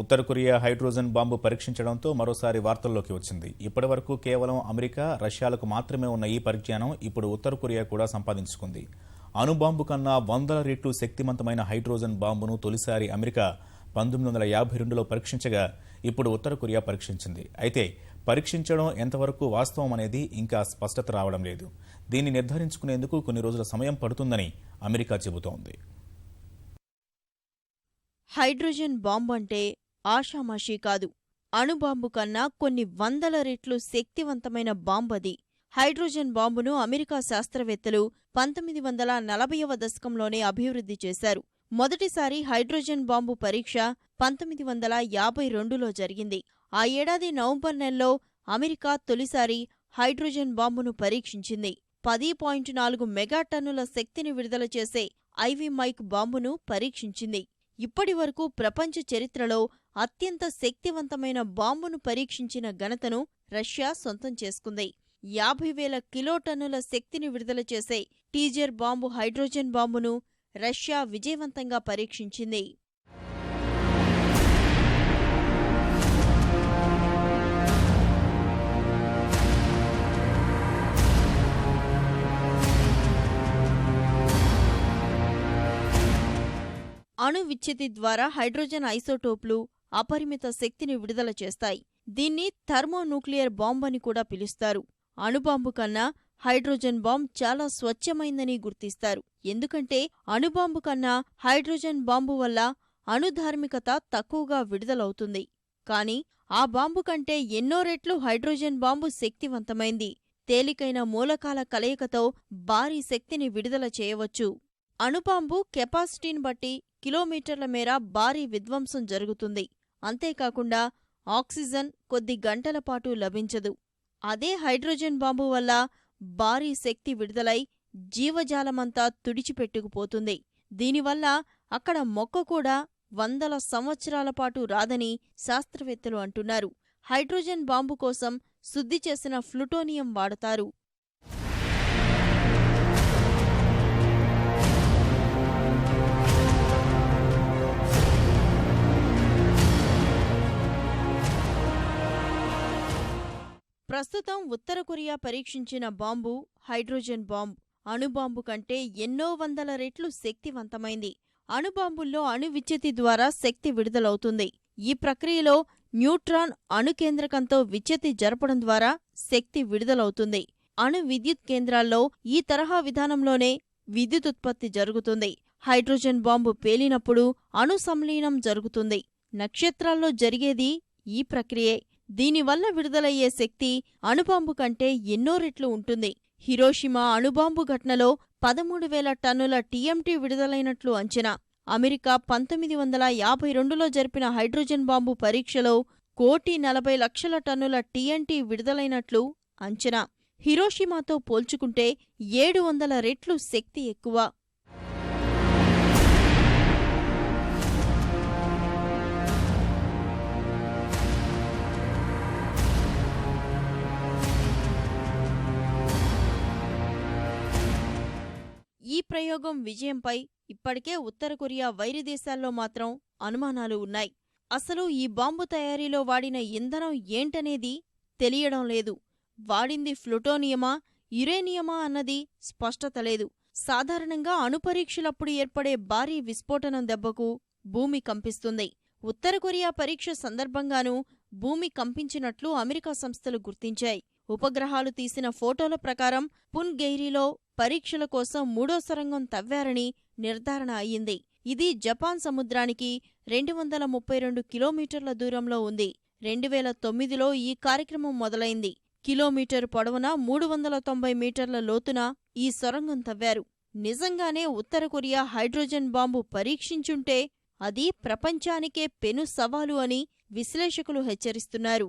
ఉత్తర Korea hydrogen bomb పరీక్షించడంతో మరోసారి వార్తల్లోకి వచ్చింది. ఇప్పటి వరకు కేవలం అమెరికా రష్యాలకు మాత్రమే ఉన్న ఈ పరిజ్ఞానం ఇప్పుడు ఉత్తర కొరియా కూడా సంపాదించుకుంది. అణుబాంబు కన్నా వందల రెట్లు శక్తివంతమైన హైడ్రోజన్ బాంబును తొలిసారి అమెరికా పంతొమ్మిది వందల యాభై రెండులో పరీక్షించగా ఇప్పుడు ఉత్తర కొరియా పరీక్షించింది. అయితే పరీక్షించడం ఎంతవరకు వాస్తవం అనేది ఇంకా స్పష్టత రావడం లేదు. దీన్ని నిర్ధారించుకునేందుకు కొన్ని రోజుల సమయం పడుతుందని అమెరికా చెబుతోంది. హైడ్రోజన్ బాంబు అంటే ఆషామాషీ కాదు. అణుబాంబు కన్నా కొన్ని వందల రెట్లు శక్తివంతమైన బాంబది. హైడ్రోజన్ బాంబును అమెరికా శాస్త్రవేత్తలు పంతొమ్మిది వందల నలభైవ దశకంలోనే అభివృద్ధి చేశారు. మొదటిసారి హైడ్రోజన్ బాంబు పరీక్ష పంతొమ్మిది వందల యాభై రెండులో జరిగింది. ఆ ఏడాది నవంబర్ నెలలో అమెరికా తొలిసారి హైడ్రోజన్ బాంబును పరీక్షించింది. పది పాయింట్ నాలుగు మెగాటన్నుల శక్తిని విడుదల చేసే ఐవి మైక్ బాంబును పరీక్షించింది. ఇప్పటి వరకు ప్రపంచ చరిత్రలో అత్యంత శక్తివంతమైన బాంబును పరీక్షించిన ఘనతను రష్యా సొంతం చేసుకుంది. యాభై వేల కిలోటన్నుల శక్తిని విడుదల చేసే టీజర్ బాంబు హైడ్రోజన్ బాంబును రష్యా విజయవంతంగా పరీక్షించింది. అణు విచ్ఛితి ద్వారా హైడ్రోజన్ ఐసోటోప్లు అపరిమిత శక్తిని విడుదల చేస్తాయి. దీన్ని థర్మోన్యూక్లియర్ బాంబ్ అని కూడా పిలుస్తారు. అణుబాంబు కన్నా హైడ్రోజన్ బాంబ్ చాలా స్వచ్ఛమైందని గుర్తిస్తారు. ఎందుకంటే అణుబాంబు కన్నా హైడ్రోజన్ బాంబు వల్ల అణుధార్మికత తక్కువగా విడుదలవుతుంది. కాని ఆ బాంబు కంటే ఎన్నో రెట్లు హైడ్రోజన్ బాంబు శక్తివంతమైంది. తేలికైన మూలకాల కలయికతో భారీ శక్తిని విడుదల చేయవచ్చు. అణుబాంబు కెపాసిటీని బట్టి కిలోమీటర్ల మేర భారీ విధ్వంసం జరుగుతుంది. అంతేకాకుండా ఆక్సిజన్ కొద్ది గంటల పాటు లభించదు. అదే హైడ్రోజన్ బాంబు వల్ల భారీ శక్తి విడుదలై జీవజాలమంతా తుడిచిపెట్టుకుపోతుంది. దీనివల్ల అక్కడ మొక్క కూడా వందల సంవత్సరాల పాటు రాదని శాస్త్రవేత్తలు అంటున్నారు. హైడ్రోజన్ బాంబు కోసం శుద్ధి చేసిన ఫ్లుటోనియం వాడతారు. ప్రస్తుతం ఉత్తర కొరియా పరీక్షించిన బాంబు హైడ్రోజన్ బాంబ్. అణుబాంబు కంటే ఎన్నో వందల రెట్లు శక్తివంతమైంది. అణుబాంబుల్లో అణు విచ్ఛితి ద్వారా శక్తి విడుదలవుతుంది. ఈ ప్రక్రియలో న్యూట్రాన్ అణుకేంద్రకంతో విచ్ఛితి జరపడం ద్వారా శక్తి విడుదలవుతుంది. అణు విద్యుత్ కేంద్రాల్లో ఈ తరహా విధానంలోనే విద్యుదుత్పత్తి జరుగుతుంది. హైడ్రోజన్ బాంబు పేలినప్పుడు అణు సంలీనం జరుగుతుంది. నక్షత్రాల్లో జరిగేది ఈ ప్రక్రియే. దీనివల్ల విడుదలయ్యే శక్తి అణుబాంబు కంటే ఎన్నో రెట్లు ఉంటుంది. హిరోషిమా అణుబాంబు ఘటనలో పదమూడు వేల టన్నుల టీఎంటీ విడుదలైనట్లు అంచనా. అమెరికా పంతొమ్మిది వందల యాభై రెండులో జరిపిన హైడ్రోజన్ బాంబు పరీక్షలో కోటి నలభై లక్షల టన్నుల టీఎన్టీ విడుదలైనట్లు అంచనా. హిరోషిమాతో పోల్చుకుంటే ఏడు వందల రెట్లు శక్తి ఎక్కువ. ప్రయోగం విజయంపై ఇప్పటికే ఉత్తర కొరియా వైరి దేశాల్లో మాత్రం అనుమానాలు ఉన్నాయి. అసలు ఈ బాంబు తయారీలో వాడిన ఇంధనం ఏంటనేది తెలియడం లేదు. వాడింది ఫ్లుటోనియమా యురేనియమా అన్నది స్పష్టత లేదు. సాధారణంగా అణుపరీక్షలప్పుడు ఏర్పడే భారీ విస్ఫోటనం దెబ్బకు భూమి కంపిస్తుంది. ఉత్తర కొరియా పరీక్ష సందర్భంగానూ భూమి కంపించినట్లు అమెరికా సంస్థలు గుర్తించాయి. ఉపగ్రహాలు తీసిన ఫోటోల ప్రకారం పున్ గెయిరీలో పరీక్షల కోసం మూడో సొరంగం తవ్వారని నిర్ధారణ అయింది ఇది జపాన్ సముద్రానికి రెండు వందల ముప్పై రెండు కిలోమీటర్ల దూరంలో ఉంది. రెండు వేల తొమ్మిదిలో ఈ కార్యక్రమం మొదలైంది. కిలోమీటరు పొడవున మూడు వందల తొంభై మీటర్ల లోతున ఈ సొరంగం తవ్వారు. నిజంగానే ఉత్తర కొరియా హైడ్రోజన్ బాంబు పరీక్షించుంటే అది ప్రపంచానికే పెను సవాలు అని విశ్లేషకులు హెచ్చరిస్తున్నారు.